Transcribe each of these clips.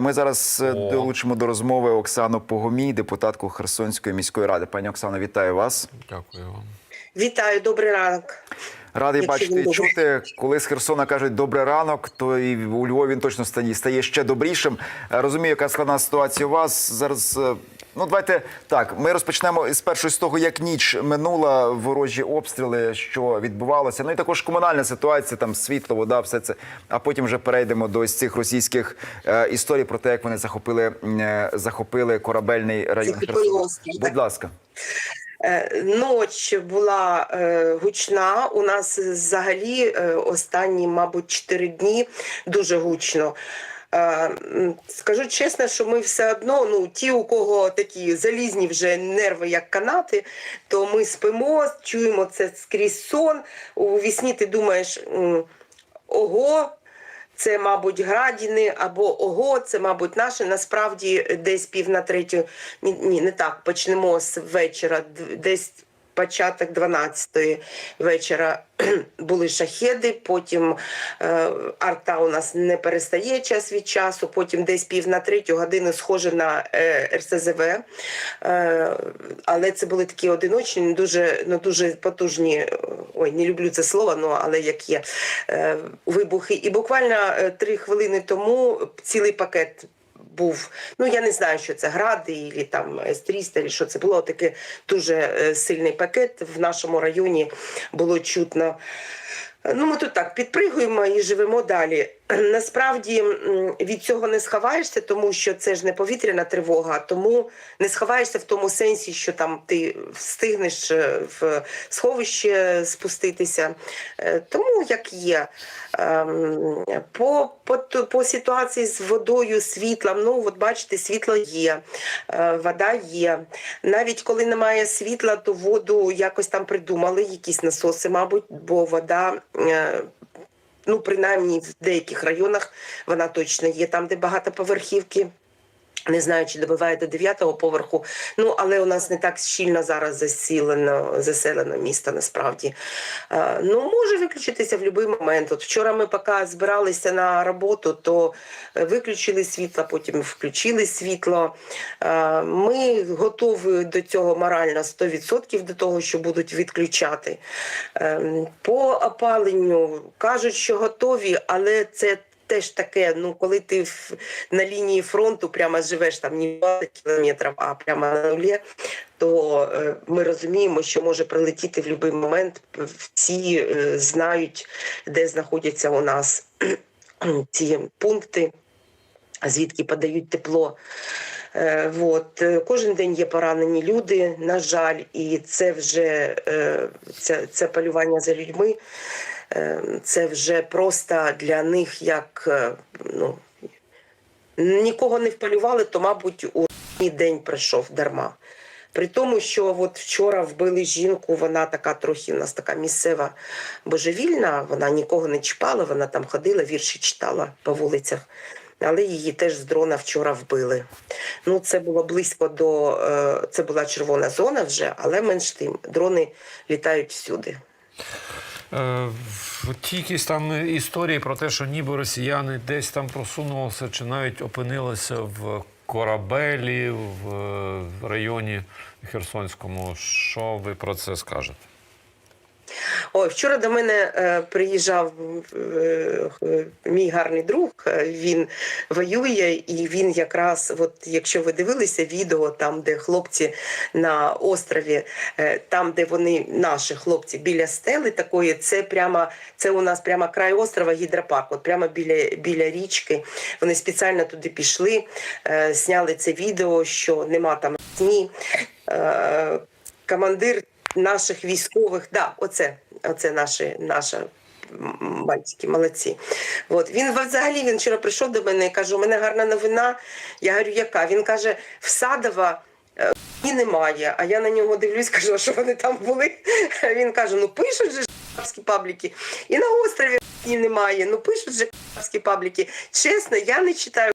Ми зараз О. долучимо до розмови Оксану Погомій, депутатку Херсонської міської ради. Пані Оксано, вітаю вас. Дякую вам. Вітаю, добрий ранок. Радий Як бачити і чути. Коли з Херсона кажуть добрий ранок, то і у Львові він точно стає, стає ще добрішим. Е, Розумію, яка складна ситуація у вас зараз. Ну, давайте так. Ми розпочнемо з першого з того, як ніч минула ворожі обстріли, що відбувалося. Ну і також комунальна ситуація, там світло, вода, все це. А потім вже перейдемо до ось цих російських е, історій про те, як вони захопили, е, захопили корабельний район Будь ласка. Е, Ноч була е, гучна. У нас взагалі е, останні, мабуть, 4 дні дуже гучно. Скажу чесно, що ми все одно, ну ті, у кого такі залізні вже нерви, як канати, то ми спимо, чуємо це скрізь сон. У вісні ти думаєш, ого. Це, мабуть, градіни або ого, це, мабуть, наше. Насправді десь пів на третю. Ні, ні, не так. Почнемо з вечора. Десь початок 12-ї вечора були шахеди. Потім е, арта у нас не перестає час від часу. Потім десь пів на третю годину схоже на е, РСЗВ. Е, але це були такі одиночні, дуже, ну, дуже потужні. е, Ой, не люблю це слово, ну але як є е, вибухи. І буквально е, три хвилини тому цілий пакет. Був, ну я не знаю, що це гради, і там С-300, і що це було таке дуже е, сильний пакет. В нашому районі було чутно. Ну, ми тут так підпригуємо і живемо далі. Насправді від цього не сховаєшся, тому що це ж не повітряна тривога, тому не сховаєшся в тому сенсі, що там ти встигнеш е, в сховище спуститися. Е, Тому як є. Ем, По, по, по ситуації з водою, світлом, ну от бачите, світло є, е, вода є. Навіть коли немає світла, то воду якось там придумали, якісь насоси, мабуть, бо вода. Ну, принаймні в деяких районах вона точно є там, де багатоповерхівки. Не знаю, чи добиває до 9-го поверху. Ну але у нас не так щільно зараз засілено, заселено місто насправді. Е, ну може виключитися в будь-який момент. От вчора ми поки збиралися на роботу, то е, виключили світло, потім включили світло. Е, ми готові до цього морально 100% до того, що будуть відключати. Е, по опаленню кажуть, що готові, але це теж таке, ну коли ти на лінії фронту прямо живеш там не 20 кілометрів, а прямо на нулі, то е, ми розуміємо, що може прилетіти в будь-який момент. Всі е, знають, де знаходяться у нас ці пункти, звідки подають тепло. Е, Вот. Е, Кожен день є поранені люди, на жаль, і це вже це, це полювання за людьми. Е, Це вже просто для них як е, ну, нікого не вполювали, то, мабуть, у день пройшов дарма. При тому, що от вчора вбили жінку, вона така трохи у нас така місцева божевільна, вона нікого не чіпала, вона там ходила, вірші читала по вулицях. Але її теж з дрона вчора вбили. Ну, це було близько до е, це була червона зона вже, але менш тим дрони літають всюди. Е, ті якісь там історії про те, що ніби росіяни десь там просунулися чи навіть опинилися в корабелі в е, районі Херсонському. Що ви про це скажете? Ой, вчора до мене е, приїжджав е, е, мій гарний друг. Він воює, і він якраз, от якщо ви дивилися відео, там, де хлопці на острові, там, де вони, наші хлопці, біля стели такої, це прямо це у нас прямо край острова гідропарк, от прямо біля, біля річки. Вони спеціально туди пішли, зняли це відео, що нема там ні. Е, командир наших військових, да, оце, оце наші, наша м, молодці. От. Він взагалі він вчора прийшов до мене і каже, у мене гарна новина. Я говорю, яка? Він каже, в Садова е, і немає. А я на нього дивлюсь, кажу, що вони там були. Він каже: ну пишуть же пабліки. І на острові немає. Ну пишуть же пабліки. Чесно, я не читаю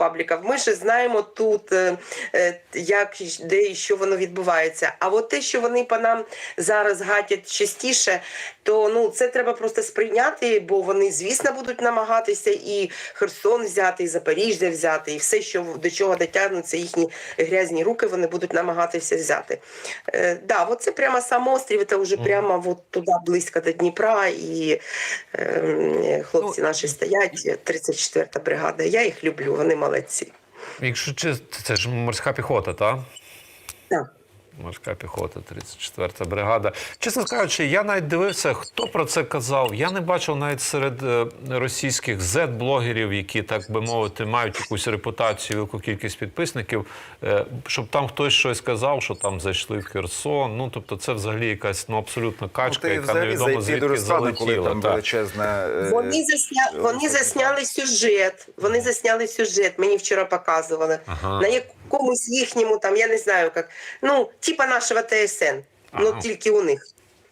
пабліків. Ми ж знаємо тут, е, е, як де і що воно відбувається. А от те, що вони по нам зараз гатять частіше, то ну це треба просто сприйняти, бо вони, звісно, будуть намагатися і Херсон взяти, і Запоріжжя взяти, і все, що до чого дотягнуться їхні грязні руки, вони будуть намагатися взяти. Е, да, от це прямо сам острів, це вже прямо от туди близько до Дніпра, і е, хлопці наші стоять, 34-та бригада. Я їх люблю, вони молодці. Якщо чи це ж морська піхота, так? Так. Морська піхота, 34-та бригада. Чесно кажучи, я навіть дивився, хто про це казав. Я не бачив навіть серед е, російських Z-блогерів, які, так би мовити, мають якусь репутацію, велику кількість підписників, е, щоб там хтось щось казав, що там зайшли в Херсон. Ну, тобто, це взагалі якась ну, абсолютно качка, Ну, яка невідомо звідки залетіла. там величезна... е, Вони засня... вони засняли сюжет. Вони засняли сюжет. Мені вчора показували Ага. на якомусь їхньому там, я не знаю як. Ну, типа нашого ТСН. Ага. Ну тільки у них.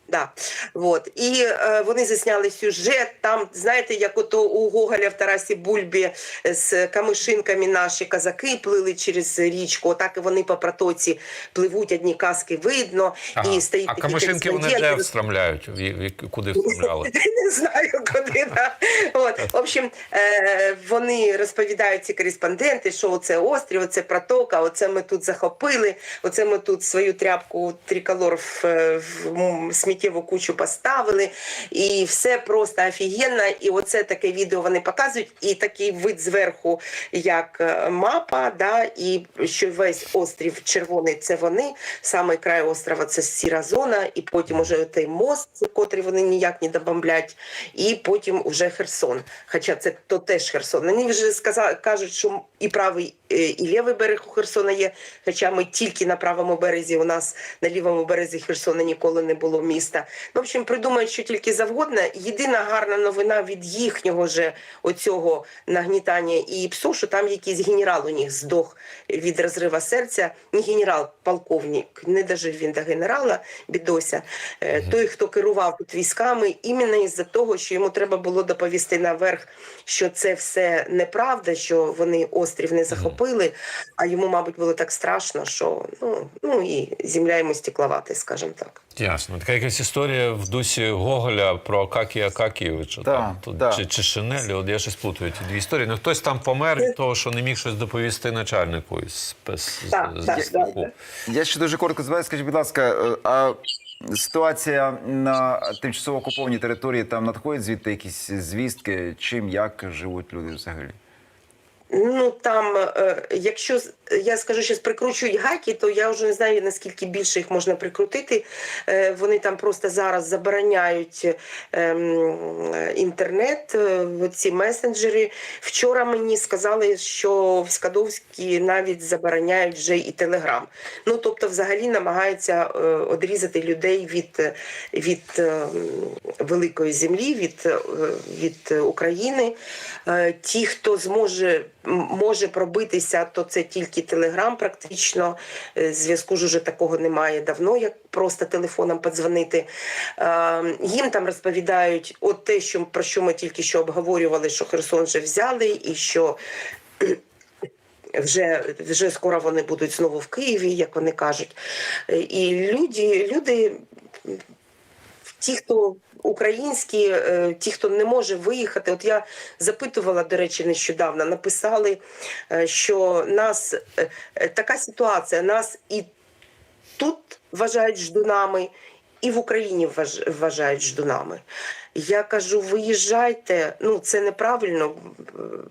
Да. Вот. І е, вони засняли сюжет. Там, знаєте, як ото у Гоголя в Тарасі Бульбі з камишинками наші казаки плили через річку. Отак і вони по протоці пливуть, одні каски видно. Ага. І стоїть а такий камишинки вони де встромляють? В- в- Куди встромляли? не знаю, куди. Да. От. В общем, е, вони розповідають ці кореспонденти, що оце острів, оце протока, оце ми тут захопили, оце ми тут свою тряпку триколор в, е, в м, сміттєву кучу поставили, і все просто офігенно. І оце таке відео вони показують, і такий вид зверху, як е, мапа, да, і що весь острів червоний це вони, саме край острова це сіра зона, і потім уже той мост, котрий вони ніяк не добомблять, і потім уже Херсон. Хоча це то теж Херсон. Вони вже сказали, кажуть, що і правий, і лівий берег у Херсона є. Хоча ми тільки на правому березі, у нас на лівому березі Херсона ніколи не було міста. Ну, в общем, придумають, що тільки завгодно. Єдина гарна новина від їхнього же оцього нагнітання і ПСО, що там якийсь генерал у них здох від розрива серця. Не генерал, полковник, не дожив він до генерала, бідося. Е, Той, хто керував тут військами, іменно із-за того, що йому треба було доповісти наверх, що це все неправда, що вони острів не захопили, а йому, мабуть, було так страшно, що ну, ну і земля йому стекловати, скажімо так. Ясно. Така якась історія в дусі Гоголя про Акакія Акакійовича. Да, там, тут, да. Чи, чи Шинелі, от я щось плутаю ті дві історії. Ну хтось там помер від того, що не міг щось доповісти начальнику із спец Так, з- так, з СБУ. так. Я ще дуже коротко зваю, скажіть, будь ласка, е, а ситуація на тимчасово окупованій території там надходять звідти якісь звістки, чим як живуть люди взагалі? Ну там, е, якщо я скажу, що прикручують гайки, то я вже не знаю наскільки більше їх можна прикрутити. Е, Вони там просто зараз забороняють ем, інтернет, е, ці месенджери. Вчора мені сказали, що в Скадовській навіть забороняють вже і Телеграм. Ну тобто, взагалі намагаються одрізати людей від, від великої землі, від, від України. Ті, хто зможе може пробитися, то це тільки Телеграм. Практично Е, зв'язку ж уже такого немає давно, як просто телефоном подзвонити. Е, Їм там розповідають от те, що про що ми тільки що обговорювали, що Херсон вже взяли, і що вже, вже скоро вони будуть знову в Києві, як вони кажуть. Е, І люди, люди ті, хто українські, е, ті, хто не може виїхати. От я запитувала, до речі, нещодавно, написали, е, що нас е, така ситуація, нас і тут вважають ждунами, і в Україні вважають ждунами. Я кажу, виїжджайте, ну це неправильно.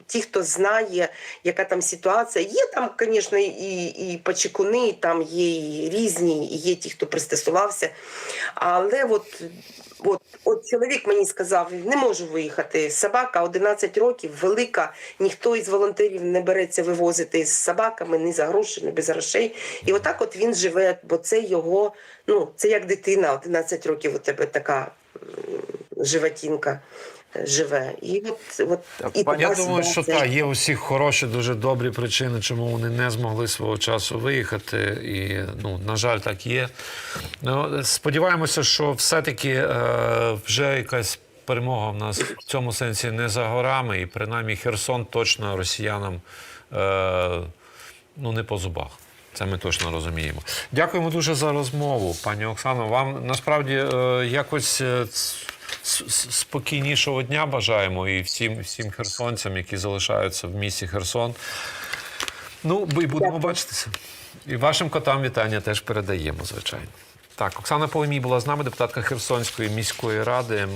Ті, хто знає, яка там ситуація. Є там, звісно, і, і почекуни, там є і різні, і є ті, хто пристосувався. Але от, от, от чоловік мені сказав, не можу виїхати. Собака 11 років, велика, ніхто із волонтерів не береться вивозити з собаками ні за гроші, ні без грошей. І отак от він живе, бо це його, ну, це як дитина, 11 років у тебе така животінка живе. І от, от і пані- Я думаю, що так, є у всіх хороші, дуже добрі причини, чому вони не змогли свого часу виїхати. І, ну, на жаль, так є. Ну, сподіваємося, що все-таки е, вже якась перемога в нас в цьому сенсі не за горами, і принаймні Херсон точно росіянам е, ну, не по зубах. Це ми точно розуміємо. Дякуємо дуже за розмову, пані Оксано. Вам насправді е, якось е, спокійнішого дня бажаємо і всім, всім херсонцям, які залишаються в місті Херсон. Ну, і будемо бачитися. І вашим котам вітання теж передаємо, звичайно. Так, Оксана Полемій була з нами, депутатка Херсонської міської ради.